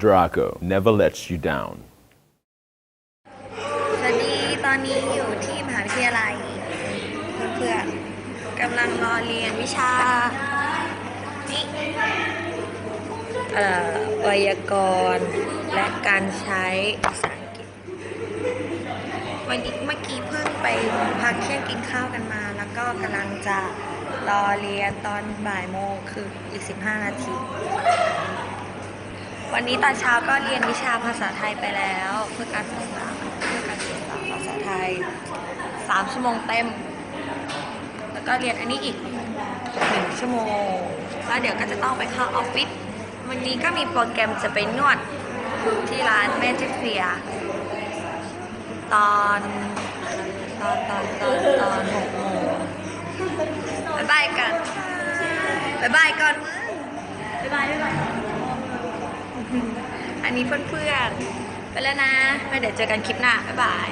Draco never lets you down. สวัสดีตอนนี้อยู่ที่มหาวิทยาลัยเพื่อนๆกำลังรอเรียนวิชานี่เอ่อไวยากรณ์และการใช้ภาษาอังกฤษวันนี้เมื่อกี้เพิ่งไปพักเที่ยงกินข้าวกันมา แล้วก็กำลังจะรอเรียนตอนบ่ายโมงคืออีก 15 นาที วันนี้ตอนเช้าก็เรียนวิชาภาษาไทยไปแล้วเพื่อการศึกษาเพื่อการศึกษาภาษาไทย3ชั่วโมงเต็ม แล้วก็เรียนอันนี้อีก1ชั่วโมง แล้วเดี๋ยวก็จะต้องไปเข้าออฟฟิศวันนี้ก็มีโปรแกรมจะไปนวดที่ร้านเมจิเฟียตอนตอนตอนตอนตอนหกโมงบายบายกันบายบายก่อนมึงบายบายบายบาย อันนี้เพื่อนๆ ไปแล้วนะไปเดี๋ยวเจอกันคลิปหน้า บ๊ายบาย